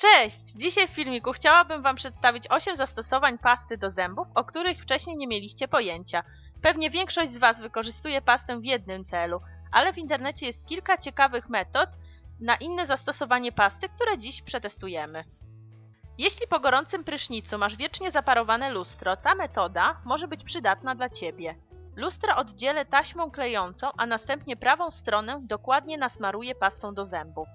Cześć! Dzisiaj w filmiku chciałabym Wam przedstawić 8 zastosowań pasty do zębów, o których wcześniej nie mieliście pojęcia. Pewnie większość z Was wykorzystuje pastę w jednym celu, ale w internecie jest kilka ciekawych metod na inne zastosowanie pasty, które dziś przetestujemy. Jeśli po gorącym prysznicu masz wiecznie zaparowane lustro, ta metoda może być przydatna dla Ciebie. Lustro oddzielę taśmą klejącą, a następnie prawą stronę dokładnie nasmaruję pastą do zębów.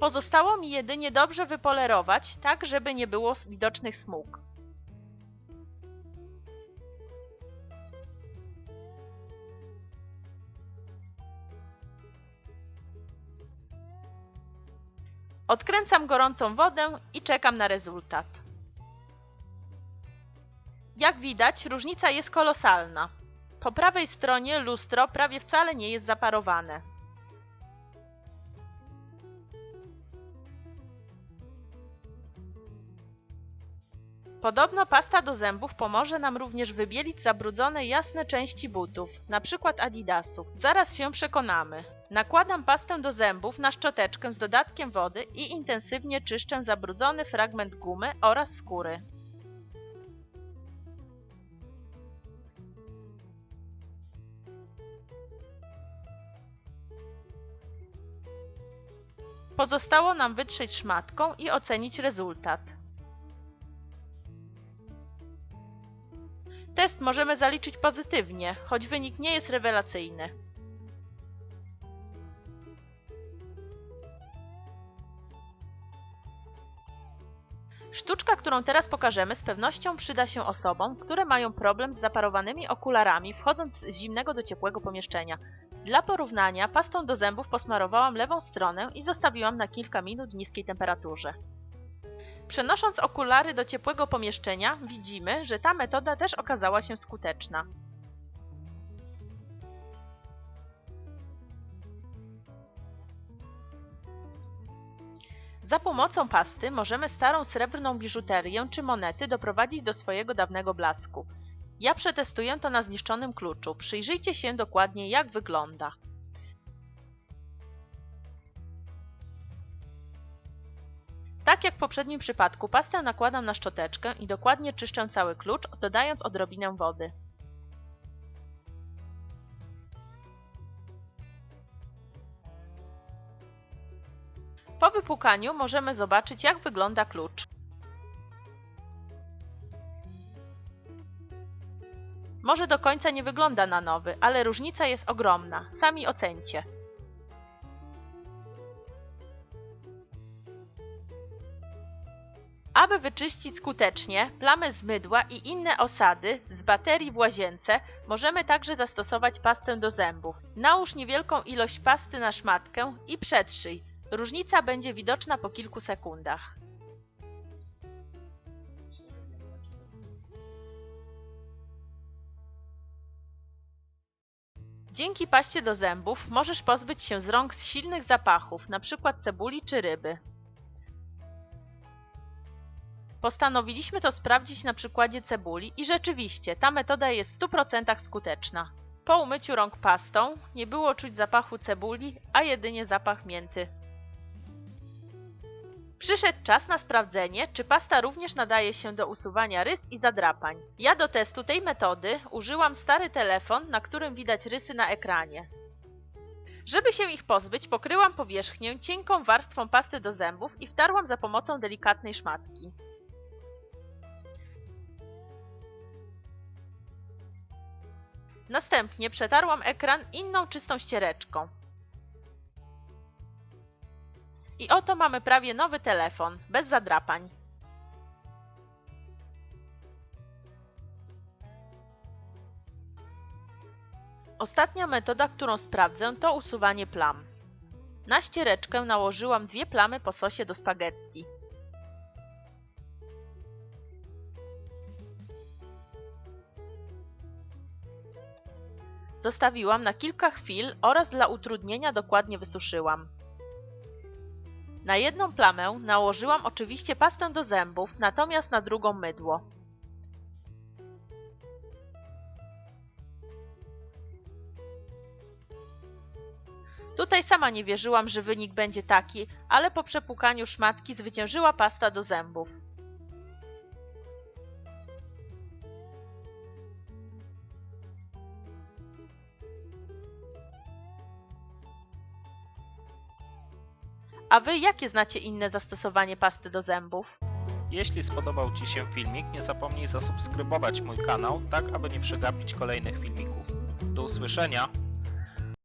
Pozostało mi jedynie dobrze wypolerować, tak żeby nie było widocznych smug. Odkręcam gorącą wodę i czekam na rezultat. Jak widać, różnica jest kolosalna. Po prawej stronie lustro prawie wcale nie jest zaparowane. Podobno pasta do zębów pomoże nam również wybielić zabrudzone jasne części butów, np. adidasów. Zaraz się przekonamy. Nakładam pastę do zębów na szczoteczkę z dodatkiem wody i intensywnie czyszczę zabrudzony fragment gumy oraz skóry. Pozostało nam wytrzeć szmatką i ocenić rezultat. Test możemy zaliczyć pozytywnie, choć wynik nie jest rewelacyjny. Sztuczka, którą teraz pokażemy, z pewnością przyda się osobom, które mają problem z zaparowanymi okularami, wchodząc z zimnego do ciepłego pomieszczenia. Dla porównania, pastą do zębów posmarowałam lewą stronę i zostawiłam na kilka minut w niskiej temperaturze. Przenosząc okulary do ciepłego pomieszczenia, widzimy, że ta metoda też okazała się skuteczna. Za pomocą pasty możemy starą srebrną biżuterię czy monety doprowadzić do swojego dawnego blasku. Ja przetestuję to na zniszczonym kluczu. Przyjrzyjcie się dokładnie jak wygląda. Tak jak w poprzednim przypadku, pastę nakładam na szczoteczkę i dokładnie czyszczę cały klucz, dodając odrobinę wody. Po wypłukaniu możemy zobaczyć jak wygląda klucz. Może do końca nie wygląda na nowy, ale różnica jest ogromna. Sami ocencie. Aby wyczyścić skutecznie plamy z mydła i inne osady z baterii w łazience, możemy także zastosować pastę do zębów. Nałóż niewielką ilość pasty na szmatkę i przetrzyj. Różnica będzie widoczna po kilku sekundach. Dzięki paście do zębów możesz pozbyć się z rąk silnych zapachów, np. cebuli czy ryby. Postanowiliśmy to sprawdzić na przykładzie cebuli i rzeczywiście ta metoda jest w 100% skuteczna. Po umyciu rąk pastą nie było czuć zapachu cebuli, a jedynie zapach mięty. Przyszedł czas na sprawdzenie, czy pasta również nadaje się do usuwania rys i zadrapań. Ja do testu tej metody użyłam stary telefon, na którym widać rysy na ekranie. Żeby się ich pozbyć, pokryłam powierzchnię cienką warstwą pasty do zębów i wtarłam za pomocą delikatnej szmatki. Następnie przetarłam ekran inną czystą ściereczką. I oto mamy prawie nowy telefon, bez zadrapań. Ostatnia metoda, którą sprawdzę, to usuwanie plam. Na ściereczkę nałożyłam dwie plamy po sosie do spaghetti. Zostawiłam na kilka chwil oraz dla utrudnienia dokładnie wysuszyłam. Na jedną plamę nałożyłam oczywiście pastę do zębów, natomiast na drugą mydło. Tutaj sama nie wierzyłam, że wynik będzie taki, ale po przepłukaniu szmatki zwyciężyła pasta do zębów. A wy jakie znacie inne zastosowanie pasty do zębów? Jeśli spodobał Ci się filmik, nie zapomnij zasubskrybować mój kanał, tak aby nie przegapić kolejnych filmików. Do usłyszenia!